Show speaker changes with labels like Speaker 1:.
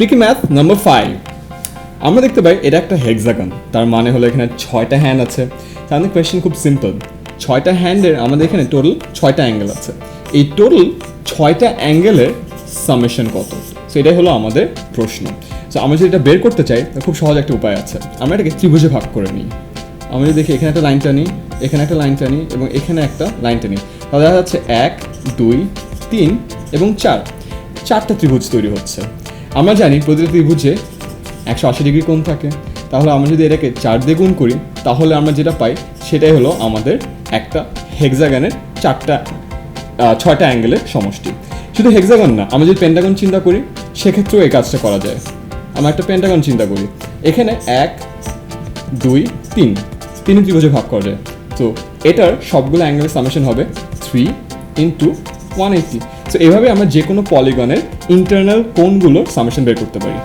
Speaker 1: Tricky math number five আমরা দেখতে পাই এটা একটা হেক্সাগন তার মানে হলো এখানে ছয়টা হ্যান্ড আছে। তাহলে কোয়েশ্চেন খুব সিম্পল ছয়টা হ্যান্ডের আমাদের এখানে টোটাল ছয়টা অ্যাঙ্গেল আছে। এই টোটাল ছয়টা অ্যাঙ্গেলের সামেশন কত? সো এটাই হলো আমাদের প্রশ্ন। সো আমরা যদি এটা বের করতে চাই খুব সহজ একটা উপায় আছে। আমরা এটাকে ত্রিভুজে ভাগ করে নিই। আমরা যদি দেখি, এখানে একটা লাইন টানি, এখানে একটা লাইন টানি, এবং এখানে একটা লাইন টানি। তাহলে দেখা যাচ্ছে এক, দুই, তিন, এবং চার। চারটা ত্রিভুজ তৈরি হচ্ছে। আমরা জানি প্রতিটা ত্রিভুজে একশো আশি ডিগ্রি কোণ থাকে। তাহলে আমরা যদি এটাকে চার দিয়ে গুণ করি, তাহলে আমরা যেটা পাই সেটাই হলো আমাদের একটা হেক্সাগানের চারটা ছয়টা অ্যাঙ্গেলের সমষ্টি। শুধু হেক্সাগন না, আমরা যদি পেন্টাগন চিন্তা করি, সেক্ষেত্রেও এই কাজটা করা যায়। আমরা একটা পেন্টাগন চিন্তা করি। এখানে এক, দুই, তিন। তিন ত্রিভুজে ভাগ করা যায়। তো এটার সবগুলো অ্যাঙ্গেলের সামেশন হবে three into one eighty so এভাবে আমরা যে কোনো পলিগনের ইন্টারনাল কোনগুলোর সামেশন বের করতে পারি।